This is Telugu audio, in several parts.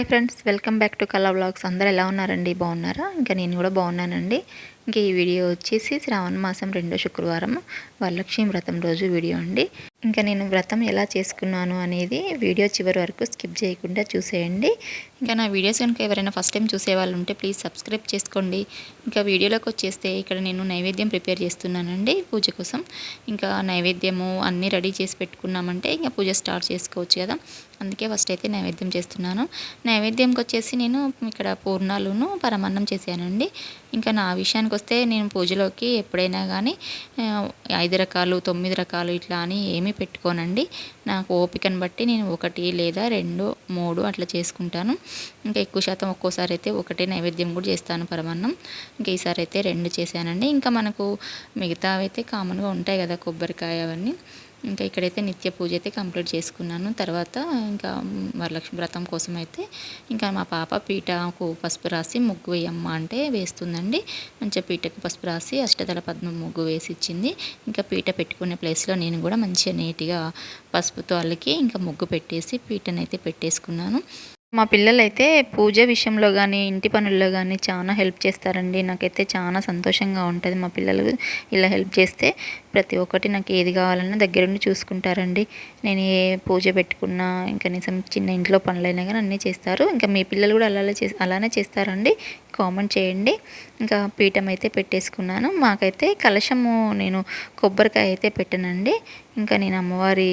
Hi friends welcome back to Kala blogs అందరూ ఎలా ఉన్నారండి? బాగున్నారా? ఇంకా నేను కూడా బాగున్నానండి. ఇంకా ఈ వీడియో వచ్చేసి శ్రావణ మాసం రెండో శుక్రవారం వరలక్ష్మి వ్రతం రోజు వీడియో అండి. ఇంకా నేను వ్రతం ఎలా చేసుకున్నాను అనేది వీడియో చివరి వరకు స్కిప్ చేయకుండా చూసేయండి. ఇంకా నా వీడియోస్ కనుక ఎవరైనా ఫస్ట్ టైం చూసే వాళ్ళు ఉంటే ప్లీజ్ సబ్స్క్రైబ్ చేసుకోండి. ఇంకా వీడియోలోకి వచ్చేస్తే ఇక్కడ నేను నైవేద్యం ప్రిపేర్ చేస్తున్నానండి పూజ కోసం. ఇంకా నైవేద్యము అన్నీ రెడీ చేసి పెట్టుకున్నామంటే ఇంకా పూజ స్టార్ట్ చేసుకోవచ్చు కదా. అందుకే ఫస్ట్ అయితే నైవేద్యం చేస్తున్నాను. నైవేద్యంకి వచ్చేసి నేను ఇక్కడ పూర్ణాలును పరమాన్నం చేశానండి. ఇంకా నా విషయానికి వస్తే నేను పూజలోకి ఎప్పుడైనా కానీ ఐదు రకాలు తొమ్మిది రకాలు ఇట్లా అని ఏమీ పెట్టుకోనండి. నాకు ఓపికను బట్టి నేను ఒకటి లేదా రెండు మూడు అట్లా చేసుకుంటాను. ఇంకా ఎక్కువ శాతం ఒక్కోసారి అయితే ఒకటే నైవేద్యం కూడా చేస్తాను పరమాన్నం. ఇంకా ఈసారి అయితే రెండు చేశానండి. ఇంకా మనకు మిగతా అయితే కామన్గా ఉంటాయి కదా కొబ్బరికాయ అవన్నీ. ఇంకా ఇక్కడైతే నిత్య పూజ అయితే కంప్లీట్ చేసుకున్నాను. తర్వాత ఇంకా వరలక్ష్మి వ్రతం కోసం అయితే ఇంకా మా పాప పీటకు పసుపు రాసి ముగ్గు వేయమ్మ అంటే వేస్తుందండి. మంచిగా పీటకు పసుపు రాసి అష్టదళ పద్మ ముగ్గు వేసి ఇచ్చింది. ఇంకా పీట పెట్టుకునే ప్లేస్లో నేను కూడా మంచిగా నీట్గా పసుపుతో అల్లికి ఇంకా ముగ్గు పెట్టేసి పీటనైతే పెట్టేసుకున్నాను. మా పిల్లలైతే పూజ విషయంలో కానీ ఇంటి పనుల్లో కానీ చాలా హెల్ప్ చేస్తారండి. నాకైతే చాలా సంతోషంగా ఉంటుంది మా పిల్లలు ఇలా హెల్ప్ చేస్తే ప్రతి ఒక్కటి నాకు ఏది కావాలన్నా దగ్గరుండి చూసుకుంటారండి. నేను ఏ పూజ పెట్టుకున్నా ఇంకా నిజం చిన్న ఇంట్లో పనులైనా కానీ అన్నీ చేస్తారు. ఇంకా మీ పిల్లలు కూడా అలా చే అలానే చేస్తారండి. కామెంట్ చేయండి. ఇంకా పీఠం అయితే పెట్టేసుకున్నాను. మాకైతే కలశము నేను కొబ్బరికాయ అయితే పెట్టానండి. ఇంకా నేను అమ్మవారి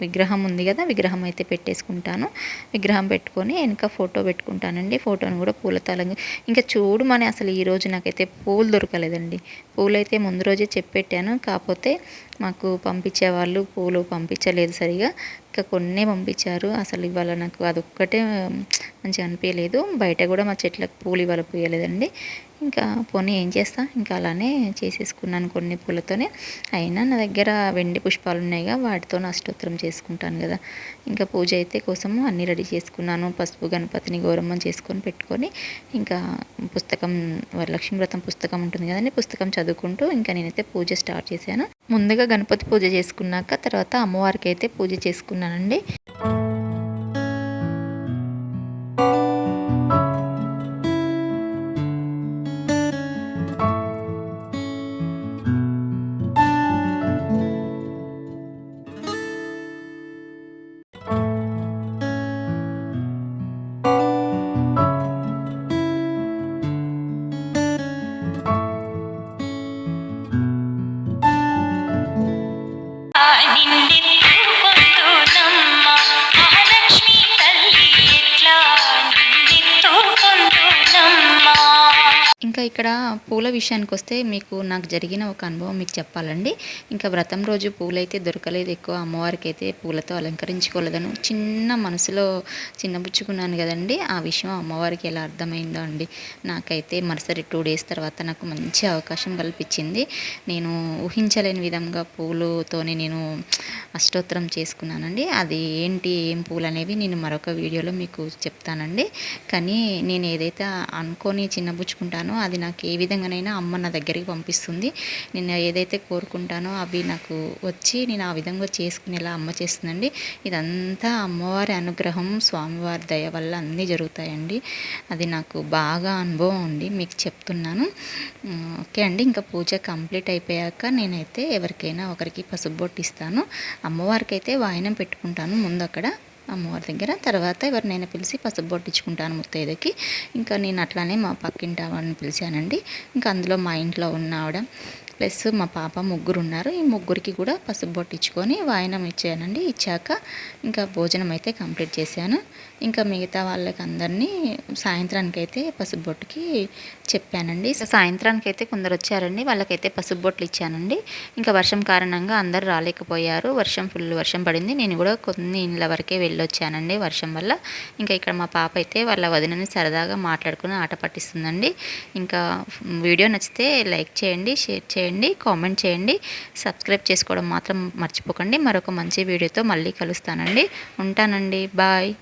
విగ్రహం ఉంది కదా విగ్రహం అయితే పెట్టేసుకుంటాను. విగ్రహం పెట్టుకొని వెనక ఫోటో పెట్టుకుంటానండి. ఫోటోను కూడా పూల తలంగా. ఇంకా చూడమని అసలు ఈరోజు నాకైతే పూలు దొరకలేదండి. పూలు అయితే ముందు రోజే చెప్పెట్టాను. కాకపోతే మాకు పంపించే వాళ్ళు పూలు పంపించలేదు సరిగా. ఇంకా కొన్నే పంపించారు. అసలు ఇవాళ నాకు అదొక్కటే మంచిగా అనిపించలేదు బయట కూడా మా చెట్లకు పూలు ఇవాళ పూయలేదండి. ఇంకా పోనీ ఏం చేస్తా? ఇంకా అలానే చేసేసుకున్నాను కొన్ని పూలతోనే. అయినా నా దగ్గర వెండి పుష్పాలు ఉన్నాయిగా వాటితో అష్టోత్తరం చేసుకుంటాను కదా. ఇంకా పూజ అయితే కోసము అన్నీ రెడీ చేసుకున్నాను. పసుపు గణపతిని గౌరమ్మని చేసుకొని పెట్టుకొని ఇంకా పుస్తకం వరలక్ష్మి వ్రతం పుస్తకం ఉంటుంది కదండి పుస్తకం చదువుకుంటూ ఇంకా నేనైతే పూజ స్టార్ట్ చేశాను. ముందుగా గణపతి పూజ చేసుకున్నాక తర్వాత అమ్మవారికి అయితే పూజ చేసుకున్నానండి. ఇక్కడ పూల విషయానికి వస్తే మీకు నాకు జరిగిన ఒక అనుభవం మీకు చెప్పాలండి. ఇంకా వ్రతం రోజు పూలైతే దొరకలేదు ఎక్కువ. అమ్మవారికి అయితే పూలతో అలంకరించుకోలేదను. చిన్న మనసులో చిన్నబుచ్చుకున్నాను కదండి. ఆ విషయం అమ్మవారికి ఎలా అర్థమైందో అండి. నాకైతే మరుసటి టూ డేస్ తర్వాత నాకు మంచి అవకాశం కల్పించింది. నేను ఊహించలేని విధంగా పూలుతోనే నేను అష్టోత్తరం చేసుకున్నానండి. అది ఏంటి ఏం పూలు అనేవి నేను మరొక వీడియోలో మీకు చెప్తానండి. కానీ నేను ఏదైతే అనుకొని చిన్నబుచ్చుకుంటానో అది నాకు ఏ విధంగానైనా అమ్మ నా దగ్గరికి పంపిస్తుంది. నేను ఏదైతే కోరుకుంటానో అవి నాకు వచ్చి నేను ఆ విధంగా చేసుకునేలా అమ్మ చేస్తుందండి. ఇదంతా అమ్మవారి అనుగ్రహం స్వామివారి దయ వల్ల అన్నీ జరుగుతాయండి. అది నాకు బాగా అనుభవం ఉంది మీకు చెప్తున్నాను. ఓకే అండి. ఇంకా పూజ కంప్లీట్ అయిపోయాక నేనైతే ఎవరికైనా ఒకరికి పసుపు బొట్టు ఇస్తాను. అమ్మవారికి అయితే వాయనం పెట్టుకుంటాను ముందు అక్కడ అమ్మవారి దగ్గర. తర్వాత ఎవరినైనా పిలిచి పసుపు బొట్టించుకుంటాను ముత్తైదకి. ఇంకా నేను అట్లానే మా పక్కింటి ఆవిడని పిలిచానండి. ఇంకా అందులో మా ఇంట్లో ఉన్న ఆవిడ ప్లస్ మా పాప ముగ్గురు ఉన్నారు ఈ ముగ్గురికి కూడా పసుపు బొట్టించుకొని వాయనం ఇచ్చానండి ఇచ్చాక ఇంకా భోజనం అయితే కంప్లీట్ చేశాను. ఇంకా మిగతా వాళ్ళకి అందరినీ సాయంత్రానికి అయితే పసుపు బొట్టుకి చెప్పానండి. సాయంత్రానికి అయితే కొందరు వచ్చారండి వాళ్ళకైతే పసుపు బొట్లు ఇచ్చానండి. ఇంకా వర్షం కారణంగా అందరు రాలేకపోయారు. వర్షం ఫుల్ వర్షం పడింది. నేను కూడా కొన్ని ఇండ్ల వరకే వెళ్ళొచ్చానండి వర్షం వల్ల. ఇంకా ఇక్కడ మా పాప అయితే వాళ్ళ వదినని సరదాగా మాట్లాడుకుని ఆట పట్టిస్తుందండి. ఇంకా వీడియో నచ్చితే లైక్ చేయండి షేర్ చేయండి కామెంట్ చేయండి. సబ్స్క్రైబ్ చేసుకోవడం మాత్రం మర్చిపోకండి. మరొక మంచి వీడియోతో మళ్ళీ కలుస్తానండి. ఉంటానండి. బాయ్.